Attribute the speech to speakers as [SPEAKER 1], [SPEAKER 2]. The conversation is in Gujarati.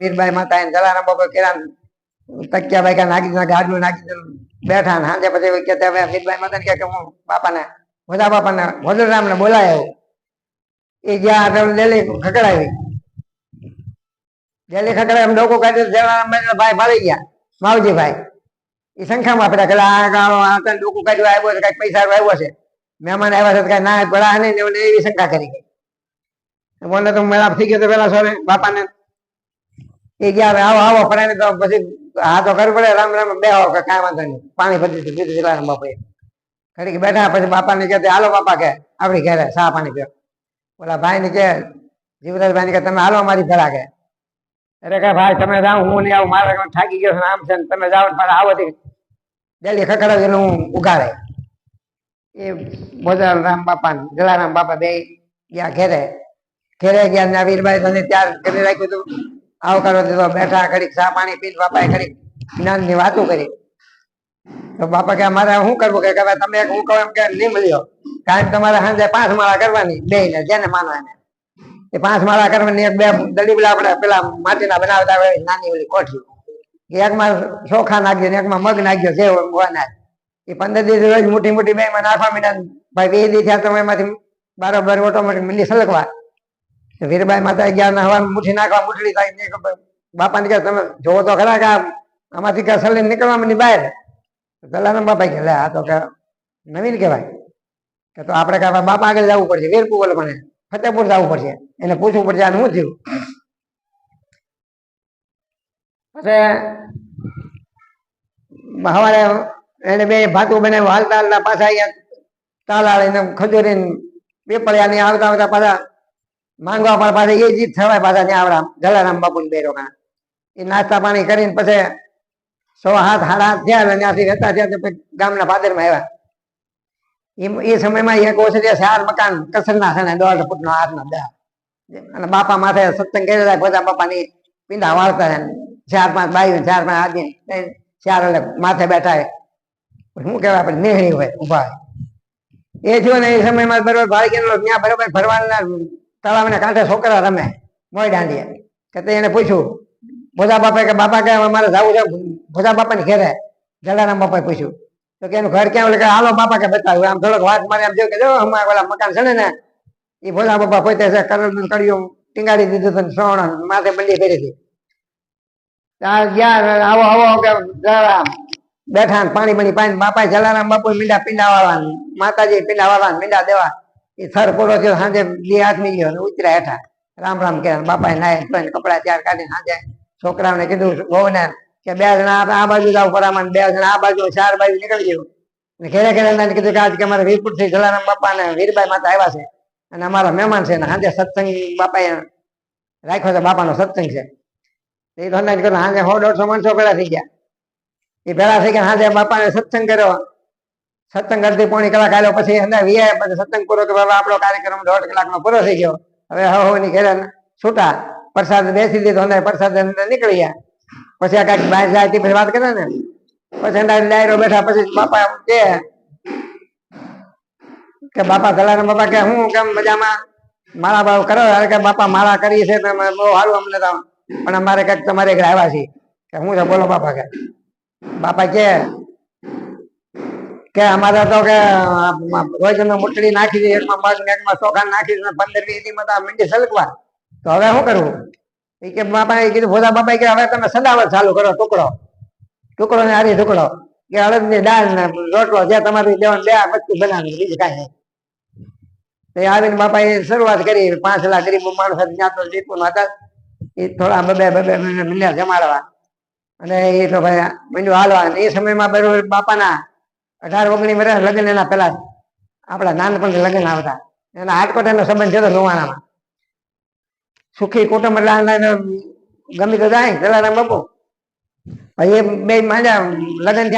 [SPEAKER 1] વીરબાઈ માતા જલારામ બાપા કેરા તકિયા ભાઈ કા નાખી દીધા ગાડલું નાખી બેઠા સાંજે પછી કે હવે વીરબાઈ માતા કે હું બાપાને મોજા બાપાને મોદરામ ને બોલાયો એ જ્યાં આગળ ડેલી ખકડાવી ડેલી ખકડાવી ડોકો કાઢી જલારામ ભાઈ, ભાળી ગયા. માવજીભાઈ એ સંખ્યામાં પડ્યા કે આ ગાળો, આ તને ડોકું કાઢ્યું, આવ્યો છે, કંઈક પૈસા આવ્યો છે. મહેમાન આવ્યા છે કઈ ના પડા નહીં એવી શંકા કરી ગઈ. બોલે, તો મેળાપ થઈ ગયો તો પેલા સોરે બાપાને એ ગયા હવે આવો આવો પડાય તો પછી હા તો કરવું પડે, રામ રામ, બે આવો, કાંઈ વાંધો નહીં. પાણી દીધું દીધું જલારામ ઘડી કે બેઠા, પછી બાપાને કહે હાલો બાપા કે, આપણી ઘરે સા પાણી પીઓ. ઓલા ભાઈ ને કે જીવરાજભાઈ ને કે તમે હાલો મારી ઘરા કે અરે કે ભાઈ, તમે જાઓ, હું નહીં આવું, મારે થાકી ગયો આમ છે તમે જાઓ પણ આવો ડેલી ખકડાવી એટલે હું ઉગાડે. એ બોધા રામ બાપા ને જલારામ બાપા બે ગયા ઘેરે. ઘેરે ગયા વીરભાઈ તને ત્યાર કરી રાખ્યું હતું. આવકારો દીધો, બેઠા ઘડીક ચા પાણી પીને બાપાએ ઘડીક જ્ઞાનની વાતો કરી. તો બાપા કે મારે શું કરવું? કે તમે હું કહું એમ કે નહીં મળ્યો કારણ તમારે સાંજે પાંચ માળા કરવાની બે ને જેને માનો એને. એ પાંચ માળા કરવાની એક બે દલીબલા આપણે પેલા માટીના બનાવતા હોય, નાની ઓલી કોઠી એકમાં ચોખા નાખ્યો ને એકમાં મગ નાખ્યો, જે હોય એ પંદર દિવસ રોજ મોટી મોટી બે માં નાખવા મીડા ભાઈ, બે દિવસ થયા તમે એમાંથી બારોબાર ઓટોમેટિક મિલી સલગવા તો વીરબાઈ માતા ગયા ને હવા મુઠ્ઠી નાખવા મુઠડી થાય. બાપાને કે તમે જોવો તો ખરા કે આમાંથી કે સલી નીકળવા ની બહાર. દલારામ બાપા કે લે, આ તો કે નવીન કહેવાય. કે તો આપણે કહેવાય બાપા આગળ જવું પડશે, વીરપુર બોલે મને ફતેપુર જવું પડશે. એને પૂછવું પડશે, આનું શું થયું? પછી સવારે એને બે ભાતું બનાવ્યું, હાલતા હાલતા પાછા અહીંયા તાલાળીને ખજૂરી ને પીપળિયા ને આવતા આવતા પાછા માંગવા પણ પાછા એ જીત થવાય પાછા ત્યાં જલારામ બાપુ ને બે રોકા એ નાસ્તા પાણી કરીને પછી સો હાથ, હાડા હાથ થયા ત્યાંથી રહેતા થયા ગામના પાદરમાં આવ્યા. એ- સમયમાં એક ઓછે ચાર મકાન કસરના છે ને દોઢ ફૂટનો હાથનો દા. અને બાપા માથે સત્સંગ કરેલા બધા બાપાની પીંડા વાળતા ચાર પાંચ બાયું ચાર પાંચ આદમી ચાર એટલે માથે બેઠા. શું કહેવાય, આપણે નેહણી હોય ઊભા એ જો ને એ સમયમાં બરોબર ભાઈ ગયેલો ત્યાં બરોબર ભરવાના તળાવના કાંઠે છોકરા રમે, મોય દાંડીએ. કે તે એને પૂછ્યું, ભોજા બાપા કે બાપા કે મારે જવું છે? ભોજા બાપાની ઘેરે. જલારામ બાપાએ પૂછ્યું. તો કે એનું ઘર ક્યાં? કે હાલો બાપા કે બતાવ્યું આમ થોડોક વાત મારે આમ જોયું કે જો અમારે મકાન છે ને એ ભોજા બાપા પોતે છે કલર કડિયું ટીંગાડી દીધું હતું સોણ માથે બંડી ફેરી હતી. ત્યાં ગયા, આવો આવો કે જલારામ. બેઠા પાણી બની પાણી બાપા જલારામ બાપુ મીંડા પીંડા વાળા માતાજી પીંડા વાળા ને મીંડા દેવા. એ થર પૂરો થયો સાંજે બે હાથની ગયો ને ઉતર્યા હેઠા. રામ રામ કે બાપા નાય ધોઈને કપડા ત્યાર કાઢીને સાંજે છોકરાઓને કીધું, વહુને, કે બે જણા આ બાજુ જાવ પરામાં, બે જણા આ બાજુ, ચાર બાજુ નીકળી ગયું. ને ઘેરે ઘેરે એને કીધું કે આજ અમારે વીરપુરથી જલારામ બાપા ને વીરબાઈ માતા આવ્યા છે અને અમારા મહેમાન છે ને સાંજે સત્સંગ બાપાએ રાખ્યો છે, બાપાનો સત્સંગ છે. એ તો અંદાજ કરો સાંજે સો દોઢસો માણસો ભેળા થઈ ગયા. એ ભેળા થઈ ગયા, સાંજે બાપાને સત્સંગ કર્યો. સત્સંગ અડધી પોણી કલાક આવ્યો પછી અંદર વ્યાય પછી સત્સંગ પૂરો કે બાબા આપણો કાર્યક્રમ દોઢ કલાકનો પૂરો થઈ ગયો. હવે હવાની ની છૂટા. પ્રસાદ બેસી દીધો અંદર પ્રસાદ અંદર નીકળી ગયા. પછી આ કાંઈક બહાર જાય તે પછી વાત કરે ને. પછી અંદર ડાયરો બેઠા પછી બાપા કે કે બાપા ગલારામ બાપા કે, હું કેમ મજામાં? મારા બાપ કરો. કે, બાપા, મારા કરી છે બહુ સારું અમને પણ અમારે કંઈક તમારે ઘરે આવ્યા છીએ. કે, હું છે બોલો બાપા કે. બાપા કે કે અમારે તો કે રોજ અમે નાખી દઈએ એકમાં મગ ને એકમાં ચોખા નાખી દઈએ પંદર વીસ દી માં મંડી સલકવા તો હવે શું કરવું? એ કે બાપા એ કીધું ભોજા બાપા કે હવે તમે સદાવત ચાલુ કરો, ટુકડો. ટુકડો ને હારી ટુકડો. કે અડદની દાળ ને રોટલો જે તમારી દેવાનું, બે વસ્તુ બનાવી બીજું કાંઈ નહીં. આવીને બાપા એ શરૂઆત કરી પાંચ લાખ ગરીબ માણસ ત્યાં તો દીપું હતા. એ થોડા બબે બબે મિલ્યા જમાડવા. અને એ તો ભાઈ મંડ્યું હાલવા. એ સમયમાં બરોબર બાપાના અઢાર ઓગણીસ વર્ષ લગ્ન એના પેલા આપણા નાનપણથી લગ્ન આવતા. એના હાટકોટાનો સંબંધ છે નુવાણામાં સુખી કુટુંબ એટલે ગમી તો જાય પેલા બાપુ. પછી બે માંડ્યા, લગ્ન